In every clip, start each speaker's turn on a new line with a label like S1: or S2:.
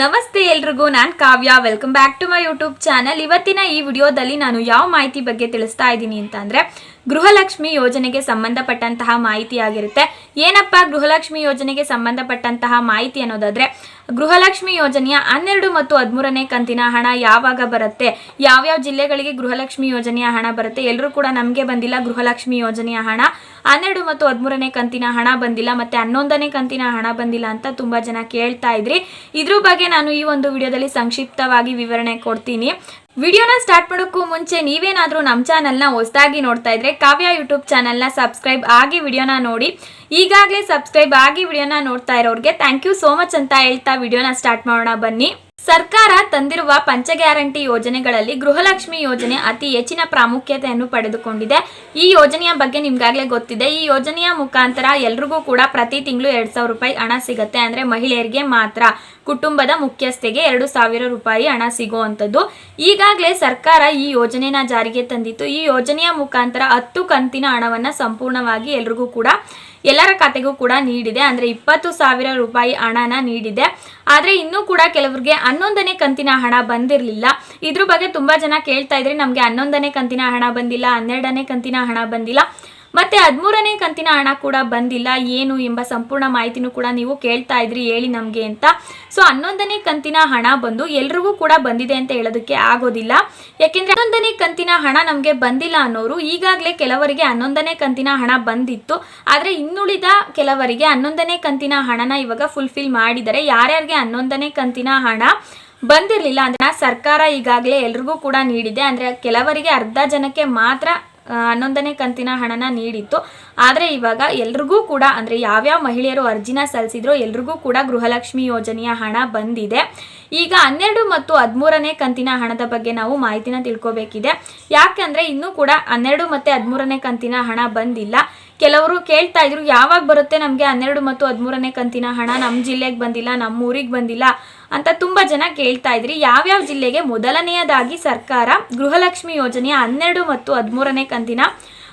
S1: ನಮಸ್ತೆ ಎಲ್ರಿಗೂ, ನಾನು Kavya. Welcome back to my YouTube channel ಇವತ್ತಿನ ಈ ವಿಡಿಯೋದಲ್ಲಿ ನಾನು ಯಾವ ಮಾಹಿತಿ ಬಗ್ಗೆ ತಿಳಿಸ್ತಾ ಇದ್ದೀನಿ ಅಂತ ಅಂದರೆ ಗೃಹಲಕ್ಷ್ಮಿ ಯೋಜನೆಗೆ ಸಂಬಂಧಪಟ್ಟಂತಹ ಮಾಹಿತಿ ಆಗಿರುತ್ತೆ. ಏನಪ್ಪ ಗೃಹಲಕ್ಷ್ಮಿ ಯೋಜನೆಗೆ ಸಂಬಂಧಪಟ್ಟಂತಹ ಮಾಹಿತಿ ಅನ್ನೋದಾದ್ರೆ, ಗೃಹಲಕ್ಷ್ಮಿ ಯೋಜನೆಯ ಹನ್ನೆರಡು ಮತ್ತು ಹದಿಮೂರನೇ ಕಂತಿನ ಹಣ ಯಾವಾಗ ಬರುತ್ತೆ? ಯಾವ್ಯಾವ ಜಿಲ್ಲೆಗಳಿಗೆ ಗೃಹಲಕ್ಷ್ಮಿ ಯೋಜನೆಯ ಹಣ ಬರುತ್ತೆ? ಎಲ್ಲರೂ ಕೂಡ ನಮಗೆ ಬಂದಿಲ್ಲ ಗೃಹಲಕ್ಷ್ಮಿ ಯೋಜನೆಯ ಹಣ. ಹನ್ನೆರಡು ಮತ್ತು ಹದಿಮೂರನೇ ಕಂತಿನ ಹಣ ಬಂದಿಲ್ಲ ಮತ್ತೆ ಹನ್ನೊಂದನೇ ಕಂತಿನ ಹಣ ಬಂದಿಲ್ಲ ಅಂತ ತುಂಬಾ ಜನ ಕೇಳ್ತಾ ಇದ್ರಿ. ಇದ್ರ ಬಗ್ಗೆ ನಾನು ಈ ಒಂದು ವಿಡಿಯೋದಲ್ಲಿ ಸಂಕ್ಷಿಪ್ತವಾಗಿ ವಿವರಣೆ ಕೊಡ್ತೀನಿ. ವಿಡಿಯೋನ ಸ್ಟಾರ್ಟ್ ಮಾಡೋಕ್ಕೂ ಮುಂಚೆ ನೀವೇನಾದರೂ ನಮ್ಮ ಚಾನಲ್ನ ಹೊಸದಾಗಿ ನೋಡ್ತಾ ಇದ್ರೆ ಕಾವ್ಯ ಯೂಟ್ಯೂಬ್ ಚಾನಲ್ನ ಸಬ್ಸ್ಕ್ರೈಬ್ ಆಗಿ ವಿಡಿಯೋನ ನೋಡಿ. ಈಗಾಗಲೇ ಸಬ್ಸ್ಕ್ರೈಬ್ ಆಗಿ ವಿಡಿಯೋನ ನೋಡ್ತಾ ಇರೋರಿಗೆ ಥ್ಯಾಂಕ್ ಯು ಸೋ ಮಚ್ ಅಂತ ಹೇಳ್ತಾ ವಿಡಿಯೋನ ಸ್ಟಾರ್ಟ್ ಮಾಡೋಣ ಬನ್ನಿ. ಸರ್ಕಾರ ತಂದಿರುವ ಪಂಚ ಗ್ಯಾರಂಟಿ ಯೋಜನೆಗಳಲ್ಲಿ ಗೃಹಲಕ್ಷ್ಮಿ ಯೋಜನೆ ಅತಿ ಹೆಚ್ಚಿನ ಪ್ರಾಮುಖ್ಯತೆಯನ್ನು ಪಡೆದುಕೊಂಡಿದೆ. ಈ ಯೋಜನೆಯ ಬಗ್ಗೆ ನಿಮ್ಗಾಗಲೇ ಗೊತ್ತಿದೆ. ಈ ಯೋಜನೆಯ ಮುಖಾಂತರ ಎಲ್ರಿಗೂ ಕೂಡ ಪ್ರತಿ ತಿಂಗಳು ಎರಡ್ ಸಾವಿರ ರೂಪಾಯಿ ಹಣ ಸಿಗುತ್ತೆ. ಅಂದ್ರೆ ಮಹಿಳೆಯರಿಗೆ ಮಾತ್ರ. ಕುಟುಂಬದ ಮುಖ್ಯಸ್ಥೆಗೆ ಎರಡು ಸಾವಿರ ರೂಪಾಯಿ ಹಣ ಸಿಗುವಂಥದ್ದು. ಈಗಾಗಲೇ ಸರ್ಕಾರ ಈ ಯೋಜನೆನ ಜಾರಿಗೆ ತಂದಿತ್ತು. ಈ ಯೋಜನೆಯ ಮುಖಾಂತರ ಹತ್ತು ಕಂತಿನ ಹಣವನ್ನು ಸಂಪೂರ್ಣವಾಗಿ ಎಲ್ರಿಗೂ ಕೂಡ ಎಲ್ಲರ ಖಾತೆಗೂ ಕೂಡ ನೀಡಿದೆ. ಅಂದ್ರೆ ಇಪ್ಪತ್ತು ಸಾವಿರ ರೂಪಾಯಿ ಹಣನ ನೀಡಿದೆ. ಆದ್ರೆ ಇನ್ನೂ ಕೂಡ ಕೆಲವರಿಗೆ ಹನ್ನೊಂದನೇ ಕಂತಿನ ಹಣ ಬಂದಿರಲಿಲ್ಲ. ಇದ್ರ ಬಗ್ಗೆ ತುಂಬಾ ಜನ ಕೇಳ್ತಾ ಇದ್ರೆ, ನಮಗೆ ಹನ್ನೊಂದನೇ ಕಂತಿನ ಹಣ ಬಂದಿಲ್ಲ, ಹನ್ನೆರಡನೇ ಕಂತಿನ ಹಣ ಬಂದಿಲ್ಲ. ಮತ್ತೆ ಹದಿಮೂರನೇ ಕಂತಿನ ಹಣ ಕೂಡ ಬಂದಿಲ್ಲ. ಏನು ಎಂಬ ಸಂಪೂರ್ಣ ಮಾಹಿತಿನೂ ಕೂಡ ನೀವು ಕೇಳ್ತಾ ಇದ್ರಿ, ಹೇಳಿ ನಮಗೆ ಅಂತ. ಸೊ ಹನ್ನೊಂದನೇ ಕಂತಿನ ಹಣ ಬಂದು ಎಲ್ರಿಗೂ ಕೂಡ ಬಂದಿದೆ ಅಂತ ಹೇಳೋದಕ್ಕೆ ಆಗೋದಿಲ್ಲ. ಯಾಕೆಂದ್ರೆ ಹನ್ನೊಂದನೇ ಕಂತಿನ ಹಣ ನಮಗೆ ಬಂದಿಲ್ಲ ಅನ್ನೋರು ಈಗಾಗಲೇ ಕೆಲವರಿಗೆ ಹನ್ನೊಂದನೇ ಕಂತಿನ ಹಣ ಬಂದಿತ್ತು. ಆದರೆ ಇನ್ನುಳಿದ ಕೆಲವರಿಗೆ ಹನ್ನೊಂದನೇ ಕಂತಿನ ಹಣನ ಇವಾಗ ಫುಲ್ಫಿಲ್ ಮಾಡಿದರೆ ಯಾರ್ಯಾರಿಗೆ ಹನ್ನೊಂದನೇ ಕಂತಿನ ಹಣ ಬಂದಿರಲಿಲ್ಲ ಅಂದ್ರೆ ಸರ್ಕಾರ ಈಗಾಗಲೇ ಎಲ್ರಿಗೂ ಕೂಡ ನೀಡಿದೆ. ಅಂದ್ರೆ ಕೆಲವರಿಗೆ ಅರ್ಧ ಜನಕ್ಕೆ ಮಾತ್ರ ಹನ್ನೊಂದನೇ ಕಂತಿನ ಹಣನ ನೀಡಿತ್ತು. ಆದರೆ ಇವಾಗ ಎಲ್ರಿಗೂ ಕೂಡ ಅಂದರೆ ಯಾವ್ಯಾವ ಮಹಿಳೆಯರು ಅರ್ಜಿನ ಸಲ್ಲಿಸಿದ್ರೋ ಎಲ್ರಿಗೂ ಕೂಡ ಗೃಹಲಕ್ಷ್ಮಿ ಯೋಜನೆಯ ಹಣ ಬಂದಿದೆ. ಈಗ ಹನ್ನೆರಡು ಮತ್ತು ಹದಿಮೂರನೇ ಕಂತಿನ ಹಣದ ಬಗ್ಗೆ ನಾವು ಮಾಹಿತಿನ ತಿಳ್ಕೊಬೇಕಿದೆ. ಯಾಕೆಂದರೆ ಇನ್ನೂ ಕೂಡ ಹನ್ನೆರಡು ಮತ್ತು ಹದಿಮೂರನೇ ಕಂತಿನ ಹಣ ಬಂದಿಲ್ಲ. ಕೆಲವರು ಕೇಳ್ತಾ ಇದ್ರು ಯಾವಾಗ ಬರುತ್ತೆ ನಮಗೆ ಹನ್ನೆರಡು ಮತ್ತು ಹದಿಮೂರನೇ ಕಂತಿನ ಹಣ? ನಮ್ಮ ಜಿಲ್ಲೆಗೆ ಬಂದಿಲ್ಲ ನಮ್ಮ ಊರಿಗೆ ಬಂದಿಲ್ಲ. ಅಂತ ತುಂಬಾ ಜನ ಕೇಳ್ತಾ ಇದ್ರಿ. ಯಾವ್ಯಾವ ಜಿಲ್ಲೆಗೆ ಮೊದಲನೆಯದಾಗಿ ಸರ್ಕಾರ ಗೃಹಲಕ್ಷ್ಮಿ ಯೋಜನೆಯ ಹನ್ನೆರಡು ಮತ್ತು ಹದಿಮೂರನೇ ಕಂತಿನ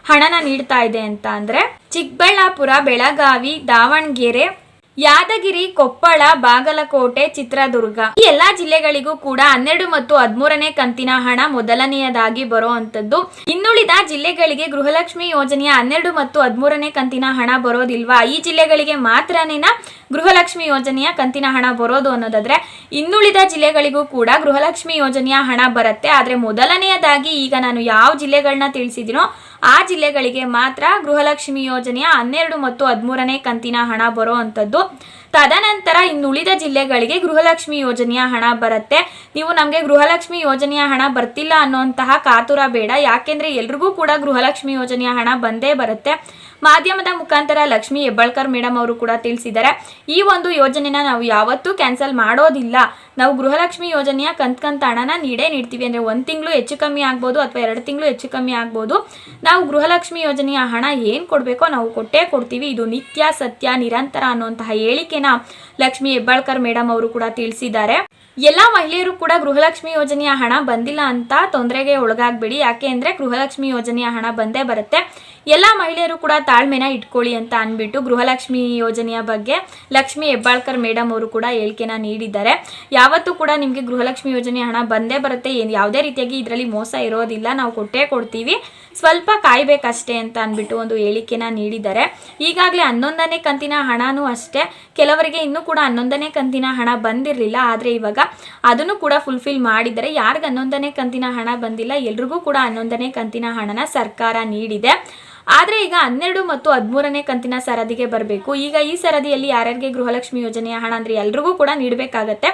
S1: ಹಣನ ನೀಡ್ತಾ ಇದೆ ಅಂತ ಅಂದ್ರೆ ಚಿಕ್ಕಬಳ್ಳಾಪುರ, ಬೆಳಗಾವಿ, ದಾವಣಗೆರೆ ಯಾದಗಿರಿ, ಕೊಪ್ಪಳ, ಬಾಗಲಕೋಟೆ, ಚಿತ್ರದುರ್ಗ ಈ ಎಲ್ಲಾ ಜಿಲ್ಲೆಗಳಿಗೂ ಕೂಡ ಹನ್ನೆರಡು ಮತ್ತು ಹದಿಮೂರನೇ ಕಂತಿನ ಹಣ ಮೊದಲನೆಯದಾಗಿ ಬರುವಂತದ್ದು. ಇನ್ನುಳಿದ ಜಿಲ್ಲೆಗಳಿಗೆ ಗೃಹಲಕ್ಷ್ಮಿ ಯೋಜನೆಯ ಹನ್ನೆರಡು ಮತ್ತು ಹದಿಮೂರನೇ ಕಂತಿನ ಹಣ ಬರೋದಿಲ್ವಾ? ಈ ಜಿಲ್ಲೆಗಳಿಗೆ ಮಾತ್ರನೇನ ಗೃಹಲಕ್ಷ್ಮಿ ಯೋಜನೆಯ ಕಂತಿನ ಹಣ ಬರೋದು ಅನ್ನೋದಾದ್ರೆ, ಇನ್ನುಳಿದ ಜಿಲ್ಲೆಗಳಿಗೂ ಕೂಡ ಗೃಹಲಕ್ಷ್ಮಿ ಯೋಜನೆಯ ಹಣ ಬರುತ್ತೆ. ಆದ್ರೆ ಮೊದಲನೆಯದಾಗಿ ಈಗ ನಾನು ಯಾವ ಜಿಲ್ಲೆಗಳನ್ನ ತಿಳಿಸಿದಿನೋ ಆ ಜಿಲ್ಲೆಗಳಿಗೆ ಮಾತ್ರ ಗೃಹಲಕ್ಷ್ಮಿ ಯೋಜನೆಯ ಹನ್ನೆರಡು ಮತ್ತು ಹದಿಮೂರನೇ ಕಂತಿನ ಹಣ ಬರುವಂಥದ್ದು ತದನಂತರ ಇನ್ನುಳಿದ ಜಿಲ್ಲೆಗಳಿಗೆ ಗೃಹಲಕ್ಷ್ಮಿ ಯೋಜನೆಯ ಹಣ ಬರುತ್ತೆ. ನೀವು ನಮಗೆ ಗೃಹಲಕ್ಷ್ಮಿ ಯೋಜನೆಯ ಹಣ ಬರ್ತಿಲ್ಲ ಅನ್ನೋಂತಹ ಕಾತುರ ಬೇಡ. ಯಾಕೆಂದ್ರೆ ಎಲ್ರಿಗೂ ಕೂಡ ಗೃಹಲಕ್ಷ್ಮಿ ಯೋಜನೆಯ ಹಣ ಬಂದೇ ಬರುತ್ತೆ. ಮಾಧ್ಯಮದ ಮುಖಾಂತರ ಲಕ್ಷ್ಮಿ ಹೆಬ್ಬಾಳ್ಕರ್ ಮೇಡಮ್ ಅವರು ಕೂಡ ತಿಳಿಸಿದ್ದಾರೆ, ಈ ಒಂದು ಯೋಜನೆನ ನಾವು ಯಾವತ್ತೂ ಕ್ಯಾನ್ಸಲ್ ಮಾಡೋದಿಲ್ಲ. ನಾವು ಗೃಹಲಕ್ಷ್ಮಿ ಯೋಜನೆಯ ಕಂತ್ ಕಂತ ಹಣನ ನೀಡೇ ನೀಡ್ತೀವಿ. ಅಂದ್ರೆ ಒಂದು ತಿಂಗಳು ಹೆಚ್ಚು ಕಮ್ಮಿ ಆಗ್ಬೋದು ಅಥವಾ ಎರಡು ತಿಂಗಳು ಹೆಚ್ಚು ಕಮ್ಮಿ ಆಗ್ಬೋದು. ನಾವು ಗೃಹಲಕ್ಷ್ಮಿ ಯೋಜನೆಯ ಹಣ ಏನು ಕೊಡಬೇಕೋ ನಾವು ಕೊಟ್ಟೇ ಕೊಡ್ತೀವಿ. ಇದು ನಿತ್ಯ ಸತ್ಯ, ನಿರಂತರ ಅನ್ನುವಂತಹ ಹೇಳಿಕೆನ ಲಕ್ಷ್ಮಿ ಹೆಬ್ಬಾಳ್ಕರ್ ಮೇಡಮ್ ಅವರು ಕೂಡ ತಿಳಿಸಿದ್ದಾರೆ. ಎಲ್ಲಾ ಮಹಿಳೆಯರು ಕೂಡ ಗೃಹಲಕ್ಷ್ಮಿ ಯೋಜನೆಯ ಹಣ ಬಂದಿಲ್ಲ ಅಂತ ತೊಂದರೆಗೆ ಒಳಗಾಗ್ಬೇಡಿ. ಯಾಕೆ ಅಂದ್ರೆ ಗೃಹಲಕ್ಷ್ಮಿ ಯೋಜನೆಯ ಹಣ ಬಂದೇ ಬರುತ್ತೆ. ಎಲ್ಲಾ ಮಹಿಳೆಯರು ಕೂಡ ತಾಳ್ಮೆನ ಇಟ್ಕೊಳ್ಳಿ ಅಂತ ಅನ್ಬಿಟ್ಟು ಗೃಹಲಕ್ಷ್ಮಿ ಯೋಜನೆಯ ಬಗ್ಗೆ ಲಕ್ಷ್ಮಿ ಹೆಬ್ಬಾಳ್ಕರ್ ಮೇಡಮ್ ಅವರು ಕೂಡ ಹೇಳಿಕೆನ ನೀಡಿದ್ದಾರೆ. ಯಾವತ್ತೂ ಕೂಡ ನಿಮಗೆ ಗೃಹಲಕ್ಷ್ಮಿ ಯೋಜನೆಯ ಹಣ ಬಂದೇ ಬರುತ್ತೆ. ಯಾವುದೇ ರೀತಿಯಾಗಿ ಇದರಲ್ಲಿ ಮೋಸ ಇರೋದಿಲ್ಲ. ನಾವು ಕೊಟ್ಟೇ ಕೊಡ್ತೀವಿ. ಸ್ವಲ್ಪ ಕಾಯಬೇಕಷ್ಟೇ ಅಂತ ಅಂದ್ಬಿಟ್ಟು ಒಂದು ಹೇಳಿಕೆನ ನೀಡಿದ್ದಾರೆ. ಈಗಾಗಲೇ ಹನ್ನೊಂದನೇ ಕಂತಿನ ಹಣನೂ ಅಷ್ಟೇ. ಕೆಲವರಿಗೆ ಇನ್ನೂ ಕೂಡ ಹನ್ನೊಂದನೇ ಕಂತಿನ ಹಣ ಬಂದಿರಲಿಲ್ಲ. ಆದರೆ ಇವಾಗ ಅದನ್ನು ಕೂಡ ಫುಲ್ಫಿಲ್ ಮಾಡಿದ್ದಾರೆ. ಯಾರಿಗೆ ಹನ್ನೊಂದನೇ ಕಂತಿನ ಹಣ ಬಂದಿಲ್ಲ? ಎಲ್ರಿಗೂ ಕೂಡ ಹನ್ನೊಂದನೇ ಕಂತಿನ ಹಣನ ಸರ್ಕಾರ ನೀಡಿದೆ. ಆದರೆ ಈಗ ಹನ್ನೆರಡು ಮತ್ತು ಹದಿಮೂರನೇ ಕಂತಿನ ಸರದಿಗೆ ಬರಬೇಕು. ಈಗ ಈ ಸರದಿಯಲ್ಲಿ ಯಾರ್ಯಾರಿಗೆ ಗೃಹಲಕ್ಷ್ಮಿ ಯೋಜನೆಯ ಹಣ ಅಂದ್ರೆ ಎಲ್ರಿಗೂ ಕೂಡ ನೀಡಬೇಕಾಗತ್ತೆ.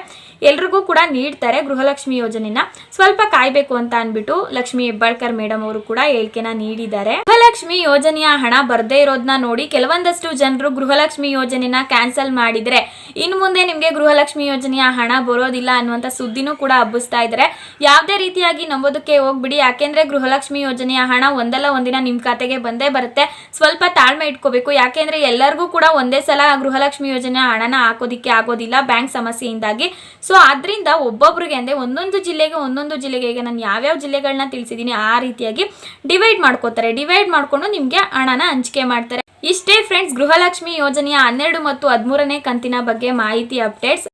S1: ಎಲ್ರಿಗೂ ಕೂಡ ನೀಡ್ತಾರೆ ಗೃಹಲಕ್ಷ್ಮಿ ಯೋಜನೆನ. ಸ್ವಲ್ಪ ಕಾಯಬೇಕು ಅಂತ ಅನ್ಬಿಟ್ಟು ಲಕ್ಷ್ಮಿ ಹೆಬ್ಬಾಳ್ಕರ್ ಮೇಡಮ್ ಅವರು ಕೂಡ ಹೇಳಿಕೆನ ನೀಡಿದ್ದಾರೆ. ಗೃಹಲಕ್ಷ್ಮಿ ಯೋಜನೆಯ ಹಣ ಬರದೇ ಇರೋದನ್ನ ನೋಡಿ ಕೆಲವೊಂದಷ್ಟು ಜನರು ಗೃಹಲಕ್ಷ್ಮಿ ಯೋಜನೆನ ಕ್ಯಾನ್ಸಲ್ ಮಾಡಿದ್ರೆ ಇನ್ನು ಮುಂದೆ ನಿಮಗೆ ಗೃಹಲಕ್ಷ್ಮಿ ಯೋಜನೆಯ ಹಣ ಬರೋದಿಲ್ಲ ಅನ್ನುವಂಥ ಸುದ್ದಿನೂ ಕೂಡ ಹಬ್ಬಿಸ್ತಾ ಇದ್ದಾರೆ ಯಾವುದೇ ರೀತಿಯಾಗಿ ನಂಬೋದಕ್ಕೆ ಹೋಗ್ಬಿಡಿ, ಯಾಕೆಂದರೆ ಗೃಹಲಕ್ಷ್ಮಿ ಯೋಜನೆಯ ಹಣ ಒಂದಲ್ಲ ಒಂದಿನ ನಿಮ್ಮ ಖಾತೆಗೆ ಬಂದೇ ಬರುತ್ತೆ. ಸ್ವಲ್ಪ ತಾಳ್ಮೆ ಇಟ್ಕೋಬೇಕು, ಯಾಕೆಂದ್ರೆ ಎಲ್ಲರಿಗೂ ಕೂಡ ಒಂದೇ ಸಲ ಗೃಹಲಕ್ಷ್ಮಿ ಯೋಜನೆ ಹಣನ ಹಾಕೋದಿಕ್ಕೆ ಆಗೋದಿಲ್ಲ ಬ್ಯಾಂಕ್ ಸಮಸ್ಯೆಯಿಂದಾಗಿ. ಸೊ ಆದ್ರಿಂದ ಒಬ್ಬೊಬ್ರಿಗೆ ಅಂದರೆ ಒಂದೊಂದು ಜಿಲ್ಲೆಗೆ ಒಂದೊಂದು ಜಿಲ್ಲೆಗೆ, ಈಗ ನಾನು ಯಾವ್ಯಾವ ಜಿಲ್ಲೆಗಳನ್ನ ತಿಳಿಸಿದ್ದೀನಿ ಆ ರೀತಿಯಾಗಿ ಡಿವೈಡ್ ಮಾಡ್ಕೋತಾರೆ. ಡಿವೈಡ್ ಮಾಡ್ಕೊಂಡು ನಿಮಗೆ ಹಣನ ಹಂಚಿಕೆ ಮಾಡ್ತಾರೆ. ಇಷ್ಟೇ ಫ್ರೆಂಡ್ಸ್ ಗೃಹಲಕ್ಷ್ಮಿ ಯೋಜನೆಯ ಹನ್ನೆರಡು ಮತ್ತು ಹದಿಮೂರನೇ ಕಂತಿನ ಬಗ್ಗೆ ಮಾಹಿತಿ ಅಪ್ಡೇಟ್ಸ್